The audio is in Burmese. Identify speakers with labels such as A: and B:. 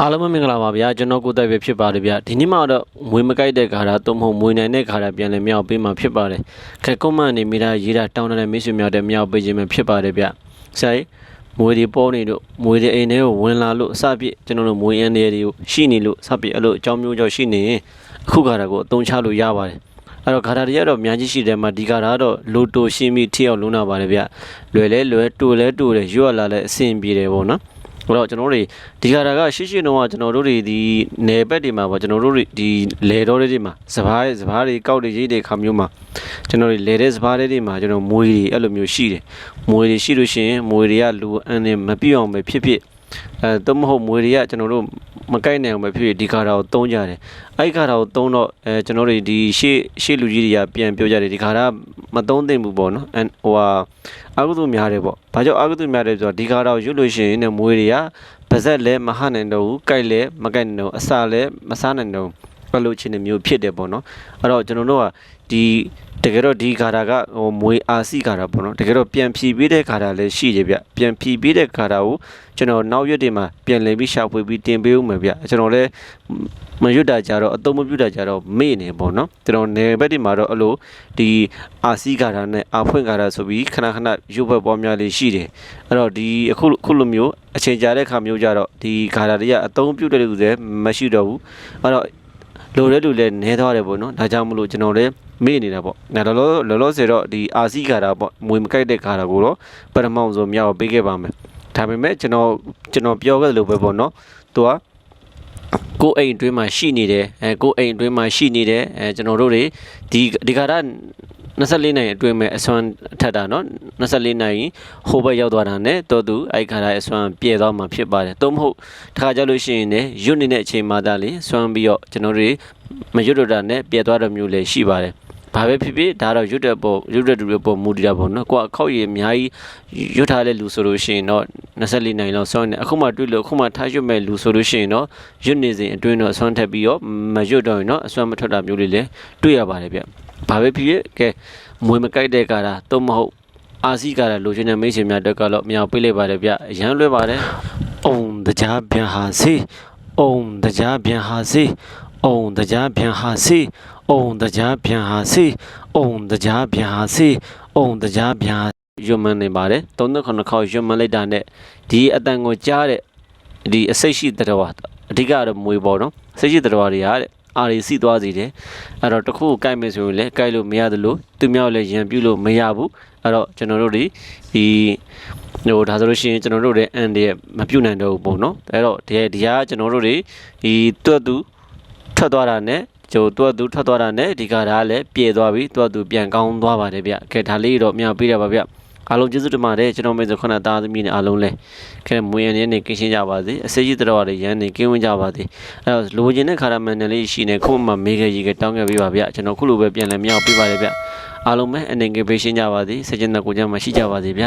A: အားလုံးပဲမင်္ဂလာပါဗျာကျွန်တော်ကိုယ်တိုင်ပဲဖြစ်ပါတယ်ဗျာဒီနေ့မှတော့မွေးမကိုက်တဲ့ခါတာသို့မဟုတ်မွေးနိုင်တဲ့ခါတာပြန်လည်မြောက်ပေးမှာဖြစ်ပါတယ်ခဲကွန်မန်နေမိတာရေးတာတောင်းတဲ့မိတ်ဆွေများတဲ့မြောက်ပေးခြင်းပဲဖြစ်ပါတယ်ဗျာဆိုင်မွေတွေပေါ်နေလို့မွေတွေအိမ်ထဲကိုဝင်လာလို့အစပြည့်ကျွန်တော်တို့မွေရန်တွေကိုရှိနေလို့စပြည့်အဲ့လိုအကြောင်းမျိုးကြောင့်ရှိနေရင်အခုခါတာကိုအသုံးချလို့ရပါတယ်အဲ့တော့ဂါတာတွေကတော့အများကြီးရှိတယ်မှာဒီဂါတာကတော့လိုတိုရှင်းပြီးထိအောင်လုံးတာပါတယ်ဗျလွယ်လဲလွယ်တူလဲတူတယ်ရွတ်လာလဲအဆင်ပြေတယ်ပေါ့နော် အဲ့တော့ကျွန်တော်တို့တွေဒီဂါတာကရှိရှိတော့ကကျွန်တော်တို့တွေဒီနယ်ဘက်တွေမှာပေါ့ကျွန်တော်တို့တွေဒီလေတော်တွေမှာစပားစပားတွေကောက်တွေရိတ်တွေခါမျိုးမှာကျွန်တော်တွေလေတဲ့စပားတွေမှာကျွန်တော်မွေတွေအဲ့လိုမျိုးရှိတယ်မွေတွေရှိလို့ရှိရင်မွေတွေကလူအန်းနဲ့မပြည့်အောင်ပဲဖြစ်ဖြစ်အဲတော့မဟုတ်မွေတွေကကျွန်တော်တို့ မကိုက်နိုင်အောင်ပဲဖြစ်ဖြစ်ဒီဂါတာကိုသုံးကြတယ်အဲ့ဒီဂါတာကိုသုံးတော့အဲကျွန်တော်တွေဒီရှေ့ရှေ့လူကြီးတွေကပြန်ပြောကြတယ်ဒီဂါတာမသုံးသင့်ဘူးပေါ့နော်အဲဟိုဟာအာဂုတုများတယ်ပေါ့ဘာကြောင့်အာဂုတုများတယ်ဆိုတော့ဒီဂါတာကိုရွတ်လို့ရှိရင်လည်းမွေတွေကပါဇက်လည်းမဟနိုင်တော့ဘူးကိုက်လည်းမကိုက်နိုင်တော့ဘူးအစာလည်းမစားနိုင်တော့ဘူး ဘယ်လိုချင်းမျိုးဖြစ်တယ်ပေါ့နော်အဲ့တော့ကျွန်တော်တို့ကဒီတကယ်တော့ဒီဂါတာကဟိုမွေအာစီဂါတာပေါ့နော်တကယ်တော့ပြန်ဖြီးပေးတဲ့ဂါတာလည်းရှိတယ်ဗျပြန်ဖြီးပေးတဲ့ဂါတာကိုကျွန်တော်နောက်ရွက်တွေမှာပြန်လည်ပြီးရှာဖွေပြီးတင်ပေးဦးမယ်ဗျကျွန်တော်လည်းမရွတ်တာကြတော့အတုံးမပြုတ်တာကြတော့မေ့နေပေါ့နော်ကျွန်တော်နယ်ဘက်တွေမှာတော့အဲ့လိုဒီအာစီဂါတာနဲ့အာဖွင့်ဂါတာဆိုပြီးခဏခဏရုပ်ဘက်ပေါ်များလေးရှိတယ်အဲ့တော့ဒီအခုအခုလိုမျိုးအချိန်ကြာတဲ့ခါမျိုးကြတော့ဒီဂါတာတွေကအတုံးပြုတ်တဲ့လူတွေမရှိတော့ဘူးအဲ့တော့ လိုတဲ့လူလည်းနဲသွားတယ်ပေါ့နော်ဒါကြောင့်မလို့ကျွန်တော်လည်းမေ့နေတာပေါ့ငါလောလောလောလောဆယ်တော့ဒီအာစီခါတာပေါ့မွေမကိုက်တဲ့ခါတာကိုတော့ပထမအောင်ဆိုမြောက်ပေးခဲ့ပါမယ်ဒါပေမဲ့ကျွန်တော်ကျွန်တော်ပြောခဲ့လို့ပဲပေါ့နော်သူကကိုယ်အိမ်အတွင်းမှာရှိနေတယ်အဲကိုယ်အိမ်အတွင်းမှာရှိနေတယ်အဲကျွန်တော်တို့တွေဒီဒီခါတာ 24နိုင်အတွင်းမဲ့အစွမ်းထက်တာเนาะ24နိုင်ဟိုဘက်ရောက်သွားတာနဲ့တော်သူအဲ့ခါတိုင်းအစွမ်းပြည့်သွားမှာဖြစ်ပါတယ်သို့မဟုတ်တခါကြလို့ရှိရင်လည်းရွတ်နေတဲ့အချိန်မှသာလေစွမ်းပြီးတော့ကျွန်တော်တွေမရွတ်တော့တာနဲ့ပြည့်သွားတဲ့မျိုးလည်းရှိပါတယ်ဘာပဲဖြစ်ဖြစ်ဒါတော့ရွတ်တဲ့ပုံရွတ်တဲ့သူတွေပုံမူတည်တာပေါ့နော်ကိုကအခောက်ရည်အများကြီးရွတ်ထားတဲ့လူဆိုလို့ရှိရင်တော့24နိုင်လောက်ဆွမ်းနေအခုမှတွေ့လို့အခုမှထားရွတ်မဲ့လူဆိုလို့ရှိရင်တော့ရွတ်နေစဉ်အတွင်းတော့ဆွမ်းထက်ပြီးတော့မရွတ်တော့ရင်တော့အစွမ်းမထွက်တာမျိုးလေးလည်းတွေ့ရပါတယ်ဗျ ဘာပဲဖြစ်ဖြစ်ကဲမွေမကြိုက်တဲ့ကာတာတော့မဟုတ်အာစီကာတာလိုချင်တဲ့မိတ်ဆွေများတက်ကတော့မြောက်ပေးလိုက်ပါတယ်ဗျအရန်လွဲပါတယ်အုံတကြားပြန်ဟာစီအုံတကြားပြန်ဟာစီအုံတကြားပြန်ဟာစီအုံတကြားပြန်ဟာစီအုံတကြားပြန်ဟာစီအုံတကြားပြန်ဟာရွတ်မန်းနေပါတယ်39ခေါက်ရွတ်မန်းလိုက်တာနဲ့ဒီအတန်ကိုကြားတဲ့ဒီအစိတ်ရှိတဲ့တော်အဓိကတော့မွေပေါ့နော်စိတ်ရှိတဲ့တော်တွေကတဲ့ အာရီစီသွားစီတယ်အဲ့တော့တစ်ခုကိုကြိုက်မယ်ဆိုရင်လည်းကြိုက်လို့မရသလိုသူမြောက်လည်းရံပြူလို့မရဘူးအဲ့တော့ကျွန်တော်တို့ဒီဒီဟိုဒါဆိုလို့ရှိရင်ကျွန်တော်တို့လည်းအန်တရဲ့မပြုတ်နိုင်တော့ဘူးပေါ့နော်အဲ့တော့ဒီဒီဟာကျွန်တော်တို့တွေဒီတွတ်သူထွက်သွားတာနဲ့ကျိုးတွတ်သူထွက်သွားတာနဲ့ဒီကဒါလည်းပြေသွားပြီတွတ်သူပြန်ကောင်းသွားပါတယ်ဗျကဲဒါလေးတော့မြပြရပါဗျ အားလုံးကျေးဇူးတင်ပါတယ်ကျွန်တော်မေဆိုခဏသားသမီးနဲ့အားလုံးလဲခဲမွေရင်းနေကင်းရှင်းကြပါစေအစိတ်ကြီးတော်တွေရန်နေကင်းဝန်းကြပါစေအဲတော့လိုချင်တဲ့ခါရမန်နယ်လေးရှိနေခုမှမေးခဲ့ရေကတောင်းခဲ့ပေးပါဗျကျွန်တော်ခုလိုပဲပြန်လဲမြောက်ပေးပါတယ်ဗျအားလုံးပဲအနေငယ်ပေးရှင်းကြပါစေစကြင်တဲ့ကိုကြမှာရှိကြပါစေဗျ